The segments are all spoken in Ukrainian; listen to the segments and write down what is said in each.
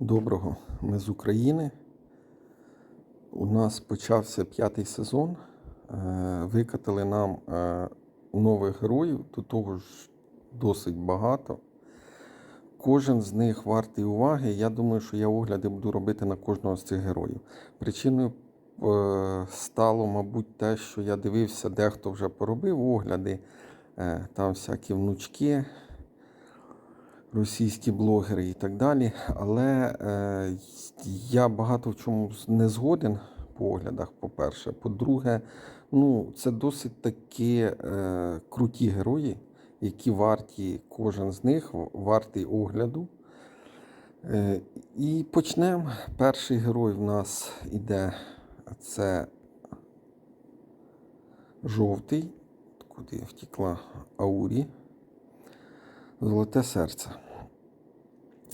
Доброго, ми з України. У нас почався п'ятий сезон. Е, Викатали нам е, нових героїв, до того ж досить багато. Кожен з них вартий уваги. Я думаю, що я огляди буду робити на кожного з цих героїв. Причиною е, стало, мабуть, те, що я дивився, дехто вже поробив огляди, там всякі внучки, російські блогери і так далі. Але е, я багато в чому не згоден по оглядах, по-перше. По-друге, ну, це досить такі е, круті герої, які варті, кожен з них вартий огляду. Е, і почнемо. Перший герой в нас іде це жовтий, куди втекла Аурі. Золоте серце.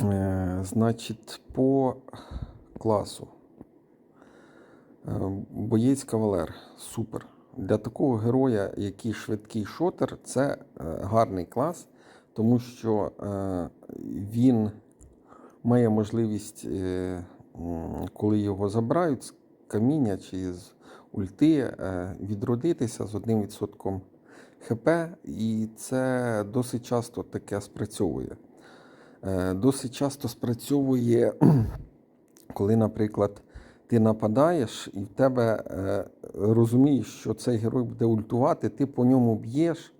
Е, значить, по класу. Е, Боєць кавалер. Супер. Для такого героя, який швидкий шотер, це е, гарний клас, тому що він має можливість, коли його забирають з каміння чи з ульти, відродитися з одним відсотком ХП, і це досить часто таке спрацьовує. Е, Досить часто спрацьовує, коли, наприклад, ти нападаєш і в тебе е, розумієш, що цей герой буде ультувати, ти по ньому б'єш,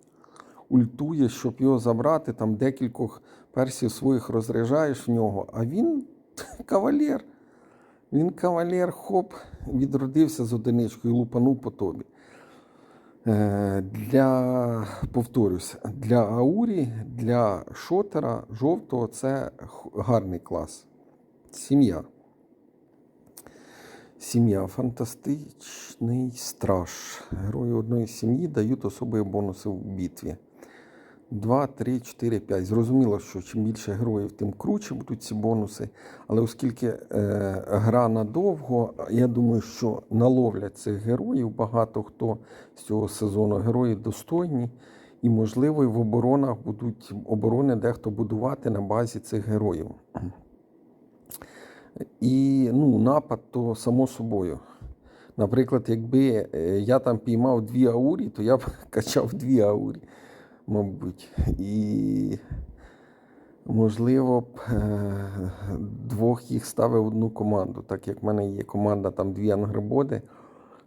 ультуєш, щоб його забрати, там декількох персів своїх розряджаєш в нього, а він кавалер. Він кавалер, хоп, відродився з одиничкою і лупанув по тобі. Е, Для, повторюсь, для Аурі, для шотера жовтого це гарний клас. Сім'я. Сім'я фантастичний страж. Герої одної сім'ї дають особливі бонуси в битві. 2, 3, 4, 5. Зрозуміло, що чим більше героїв, тим круче будуть ці бонуси. Але оскільки е, гра надовго, я думаю, що наловлять цих героїв. Багато хто з цього сезону герої достойні. І, можливо, в оборонах будуть оборони дехто будувати на базі цих героїв. І ну, напад то само собою. Наприклад, якби е, я там піймав дві аурі, то я б качав дві аурі, мабуть. І можливо б е, двох їх ставив в одну команду. Так як в мене є команда там дві ангрибоди,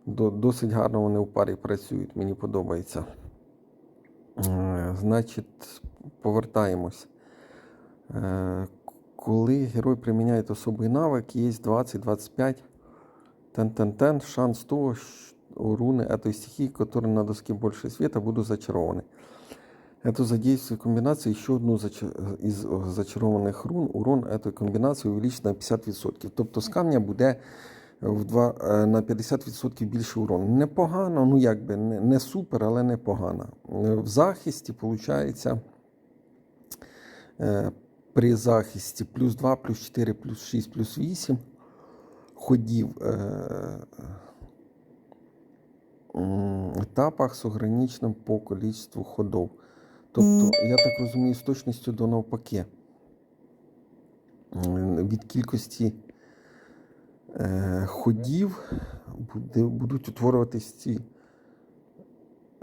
до- досить гарно вони в парі працюють, мені подобається. Е, Значить, повертаємось. Е, Коли герой приміняє особий навик, є 20-25 тен-тен-тен, шанс того, що у руны этой стихии, которые на доске больше света, будут зачарованы. Это задействует комбинацию еще одну зач- из зачарованных рун. Урон этой комбінації увеличить на 50%. Тобто з камня буде в два, е, на 50% більше урону. Непогано, ну якби не, не супер, але непогано. Е, В захисті, виходить, е, при захисті плюс 2, плюс 4, плюс 6, плюс 8 ходів е, м, етапах з ограниченим по кількості ходов. Тобто, я так розумію, з точністю до навпаки. Від кількості е, ходів будуть утворюватись ці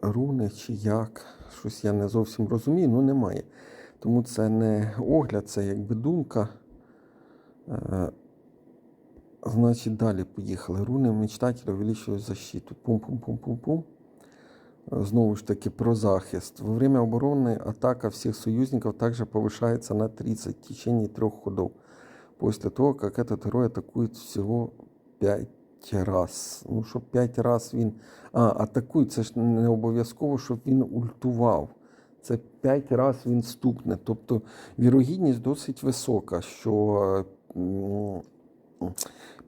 руни чи як. Щось я не зовсім розумію, ну немає. Тому це не огляд, це якби думка. Е, Значить, далі поїхали. Руни мечтателя увеличивают защиту. Пум-пум-пум-пум-пум Е, Знову ж таки, про захист. Во время обороны атака всех союзников также повышается на 30 в течение трех ходов. После того, как этот герой атакует всего 5 раз. Ну, щоб 5 раз він. А, атакує, це ж не обов'язково, щоб він ультував. Це 5 раз він стукне. Тобто вірогідність досить висока, що е, м,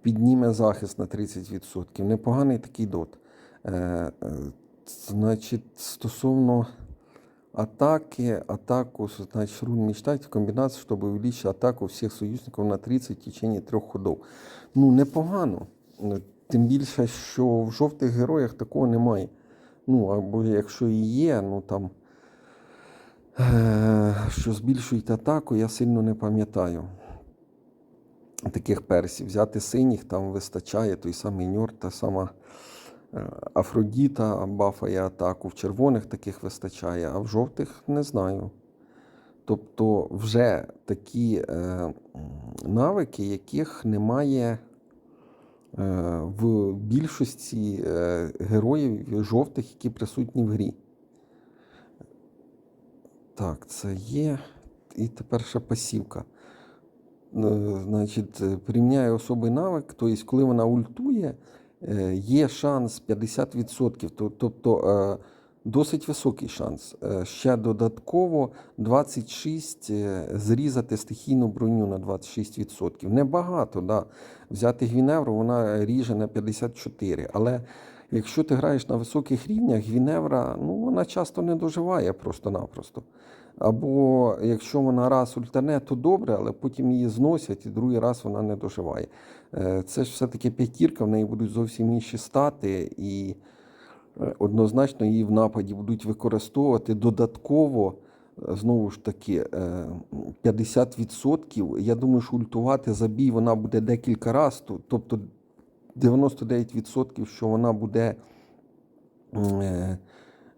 підніме захист на 30%. Непоганий такий дот. Значить, стосовно атаки, атаку, значит, рун мечтать комбінацію, щоб увеличити атаку всіх союзників на 30 в течение трьох ходов. Ну, непогано. Тим більше, що в жовтих героях такого немає. Ну, або якщо і є, ну там, е, що збільшують атаку, я сильно не пам'ятаю. таких персів. Взяти синіх, там вистачає той самий Ньор, та сама Афродіта, бафає атаку. В червоних таких вистачає, а в жовтих не знаю. Тобто вже такі е, навики, яких немає е, в більшості е, героїв жовтих, які присутні в грі. Так, це є. І тепер ще пасівка. Е, Значить, е, порівняє особий навик, тобто, коли вона ультує, е, є шанс 50%, тобто е, досить високий шанс. Е, Ще додатково 26 е, зрізати стихійну броню на 26%. Небагато, да. Взяти Гвіневру, вона ріже на 54. Але якщо ти граєш на високих рівнях, Гвіневра, ну, вона часто не доживає просто-напросто. Або якщо вона раз ультане, то добре, але потім її зносять, і другий раз вона не доживає. Е, Це ж все-таки п'ятірка, в неї будуть зовсім інші стати, і е, однозначно її в нападі будуть використовувати додатково. е, Знову ж таки, е, 50%. Я думаю, що ультувати за вона буде декілька разів. Тобто 99%, що вона буде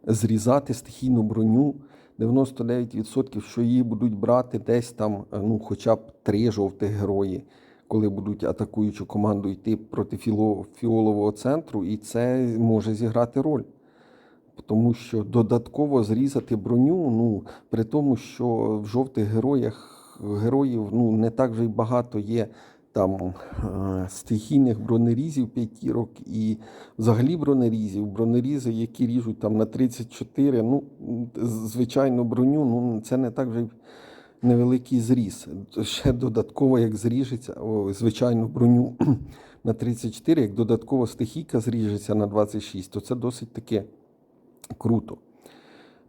зрізати стихійну броню. 99%, що її будуть брати десь там, е, ну, хоча б три жовтих герої, коли будуть атакуючу команду йти проти фіолового центру, і це може зіграти роль. Тому що додатково зрізати броню, ну, при тому, що в жовтих героях героїв ну, не так вже й багато є там е, стихійних бронерізів п'ятірок і взагалі бронерізів. Бронерізи, які ріжуть там на 34, ну, звичайну броню, ну, це не так вже невеликий зріз. Ще додатково, як зріжеться, о, звичайну броню на 34, як додатково стихійка зріжеться на 26, то це досить таке круто.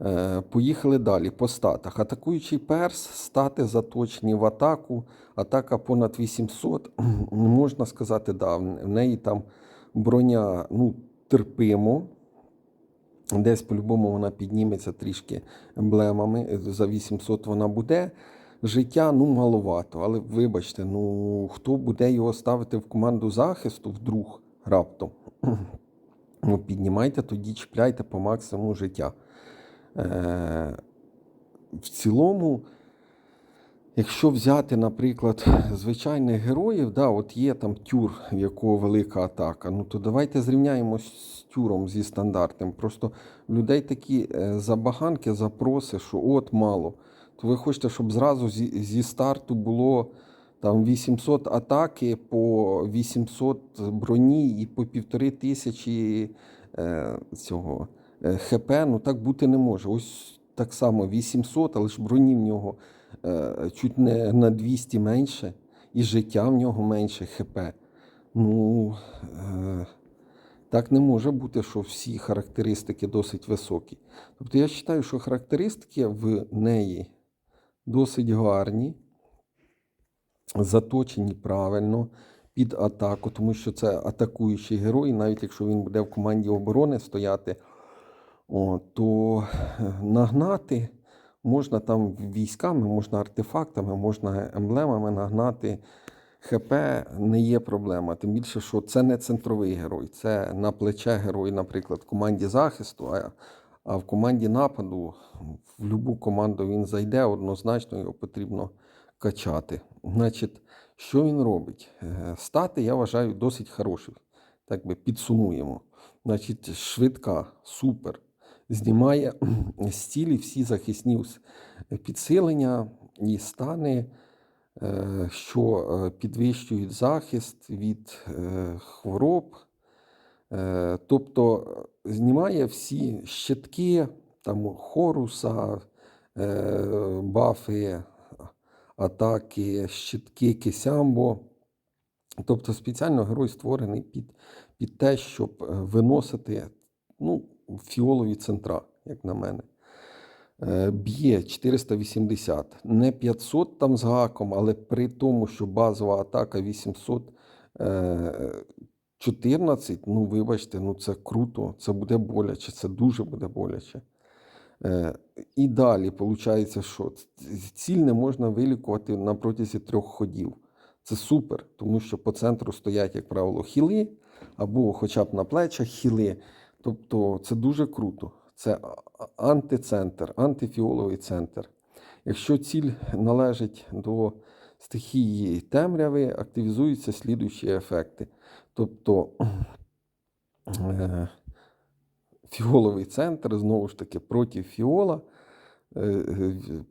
Е, Поїхали далі по статах. Атакуючий перс, стати заточені в атаку. Атака понад 800. Можна сказати, да, в неї там броня ну, терпимо. Десь по-любому вона підніметься трішки емблемами. За 800 вона буде. Життя ну маловато. Але вибачте, ну хто буде його ставити в команду захисту вдруг раптом? Ну, піднімайте, тоді чіпляйте по максимуму життя. Е, в цілому, якщо взяти, наприклад, звичайних героїв, да, от є там тюр, в якого велика атака, ну то давайте зрівняємо з тюром зі стандартним. Просто в людей такі е, забаганки, запроси, що от мало. То ви хочете, щоб зразу зі, зі старту було там 800 атаки по 800 броні і по півтори тисячі е, цього ХП, ну так бути не може. Ось так само 800, але ж броні в нього е, чуть не на 200 менше, і життя в нього менше ХП. Ну, е, так не може бути, що всі характеристики досить високі. Тобто я вважаю, що характеристики в неї досить гарні, заточені правильно під атаку, тому що це атакуючий герой, навіть якщо він буде в команді оборони стояти, о, то е, нагнати можна там військами, можна артефактами, можна емблемами нагнати. ХП не є проблема. Тим більше, що це не центровий герой, це на плече герой, наприклад, в команді захисту, а, а в команді нападу в будь-яку команду він зайде, однозначно його потрібно качати. Значить, що він робить? Е, Стати, я вважаю, досить хороші. Так би підсумуємо. Значить, швидка, супер. Знімає з цілі всі захисні підсилення і стани, е, що е, підвищують захист від е, хвороб. Тобто знімає всі щитки, там хоруса, бафи, атаки, щитки, кисямбо. Тобто спеціально герой створений під, під те, щоб виносити ну, фіолові центра, як на мене. Е, Б'є 480, не 500 там з гаком, але при тому, що базова атака 814, ну вибачте, ну це круто, це буде боляче, це дуже буде боляче. Е, І далі, виходить, що ціль не можна вилікувати на протязі трьох ходів. Це супер, тому що по центру стоять, як правило, хіли, або хоча б на плечах хіли. Тобто це дуже круто. Це антицентр, антифіоловий центр. Якщо ціль належить до стихії темряви, активізуються слідуючі ефекти. Тобто е, фіоловий центр, знову ж таки, проти фіола, е,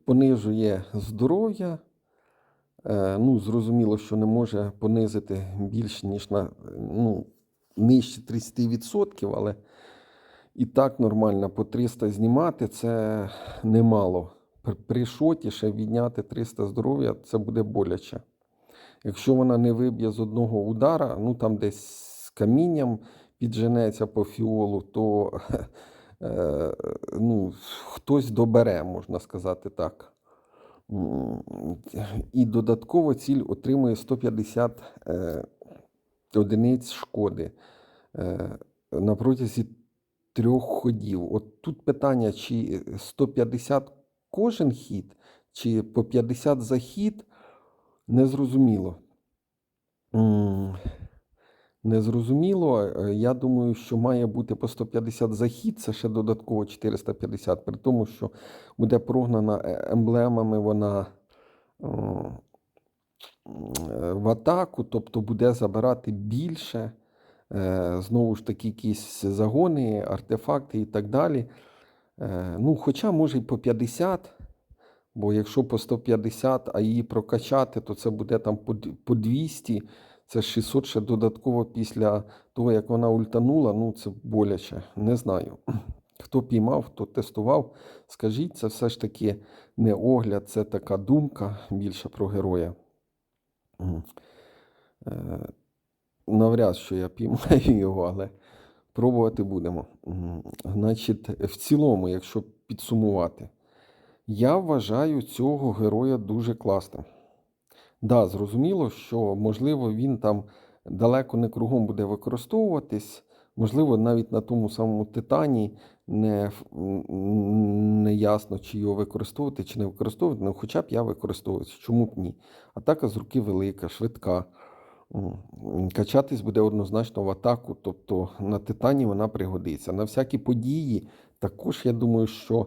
понижує здоров'я. Е, Ну, зрозуміло, що не може понизити більш ніж на ну, нижче 30%, але і так нормально по 300 знімати це немало. При- шоті ще відняти 300 здоров'я це буде боляче. Якщо вона не виб'є з одного удара, ну там десь з камінням підженеться по фіолу, то е, ну, хтось добере, можна сказати так. І додатково ціль отримує 150 е, одиниць шкоди е, на протязі трьох ходів. От тут питання, чи 150 кожен хід, чи по 50 за хід, незрозуміло. Незрозуміло. Е, Я думаю, що має бути по 150 за хід, це ще додатково 450, при тому, що буде прогнана е, емблемами вона е, е, в атаку, тобто буде забирати більше. Е, Знову ж таки, якісь загони, артефакти і так далі. Е, Ну, хоча може й по 50, бо якщо по 150, а її прокачати, то це буде там по по 200. Це 600 ще додатково після того, як вона ультанула. Ну, це боляче. Не знаю. Хто піймав, хто тестував, скажіть, це все ж таки не огляд, це така думка більше про героя. Навряд, що я піймаю його, але пробувати будемо. Значить, в цілому, якщо підсумувати, я вважаю цього героя дуже класним. Да, зрозуміло, що можливо він там далеко не кругом буде використовуватись, можливо, навіть на тому самому Титані не, не ясно, чи його використовувати, чи не використовувати, ну хоча б я використовую, чому б ні. Атака з руки велика, швидка. Качатись буде однозначно в атаку, тобто на Титані вона пригодиться. На всякі події також, я думаю, що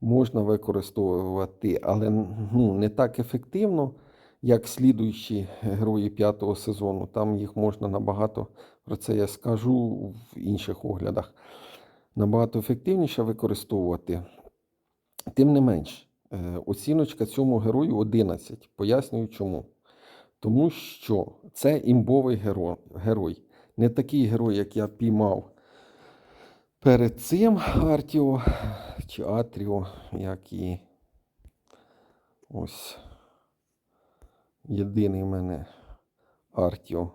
можна використовувати, але ну, не так ефективно, як слідуючі герої п'ятого сезону. Там їх можна набагато, про це я скажу в інших оглядах, набагато ефективніше використовувати. Тим не менш, е, оціночка цьому герою 11. Пояснюю чому. Тому що це імбовий герой. Не такий герой, як я піймав перед цим Артіо чи Атріо, як і ось єдиний в мене Артіо.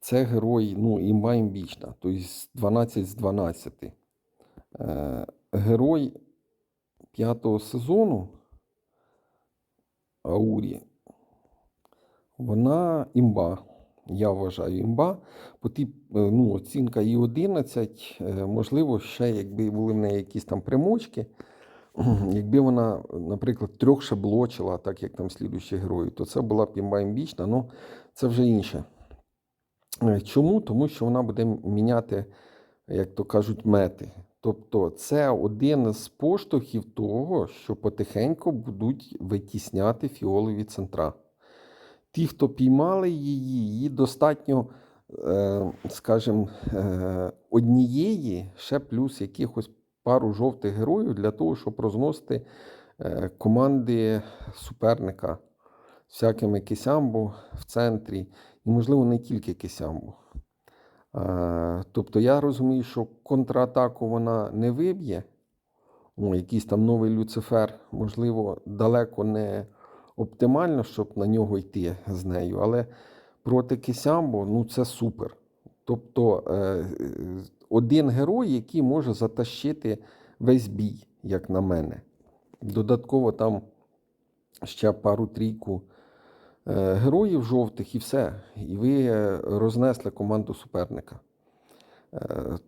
Це герой, ну, імба імбічна, тобто 12 з 12. Е, герой п'ятого сезону Аурі вона імба. Я вважаю імба. По тій, е, ну, оцінка її 11. е, Можливо, ще якби були в неї якісь там примочки. Якби вона, наприклад, трьох ще блочила, так як там слідуючі герої, то це була б імба імбічна, ну це вже інше. Е, Чому? Тому що вона буде міняти, як то кажуть, мети. Тобто це один з поштовхів того, що потихеньку будуть витісняти фіолові центра. Ті, хто піймали її, її достатньо, е, скажімо, е, однієї, ще плюс якихось пару жовтих героїв для того, щоб розносити е, команди суперника всякими кисямбу в центрі, і, можливо, не тільки кисямбу. Е, Тобто я розумію, що контратаку вона не виб'є. Якийсь там новий Люцифер, можливо, далеко не оптимально, щоб на нього йти з нею, але проти Кисямбо ну це супер. Тобто е, один герой, який може затащити весь бій, як на мене. Додатково там ще пару-трійку е, героїв жовтих і все. І ви е, рознесли команду суперника.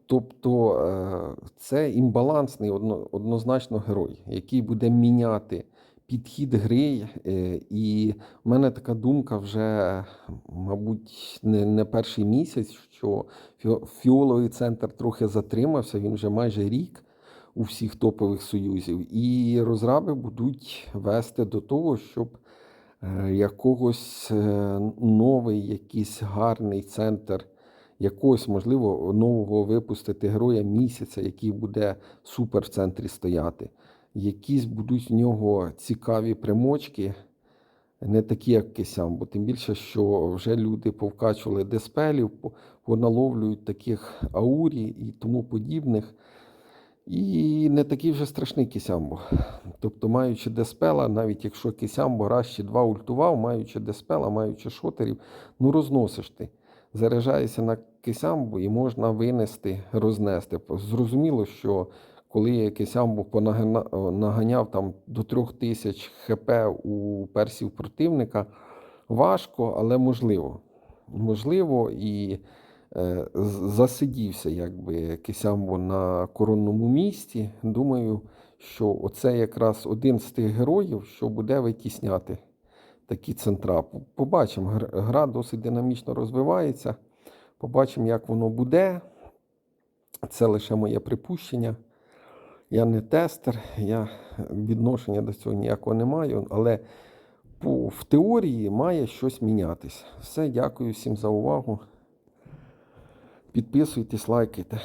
Тобто це імбалансний однозначно герой, який буде міняти підхід гри. е, І в мене така думка вже, мабуть, не, не перший місяць, що фіоловий центр трохи затримався, він вже майже рік у всіх топових союзів. І розраби будуть вести до того, щоб е, якогось е, новий, якийсь гарний центр, якогось, можливо, нового випустити героя місяця, який буде супер в центрі стояти. Якісь будуть в нього цікаві примочки, не такі, як Кисям, бо тим більше, що вже люди повкачували диспелів, поналовлюють таких аурі і тому подібних. І не такий вже страшний Кисямбо. Тобто, маючи деспела, навіть якщо Кисямбо раз чи два ультував, маючи деспела, маючи шотерів, ну розносиш ти. Заряджаєшся на Кисямбу і можна винести, рознести. Зрозуміло, що коли Кисямбу понагана- наганяв там до трьох тисяч хп у персів противника, важко, але можливо. Можливо, і е, засидівся якби Кисямбо на коронному місці. Думаю, що оце якраз один з тих героїв, що буде витісняти такі центра. Побачимо, гра досить динамічно розвивається. Побачимо, як воно буде. Це лише моє припущення. Я не тестер, я відношення до цього ніякого не маю, але по, в теорії має щось мінятись. Все, дякую всім за увагу. Підписуйтесь, лайкайте.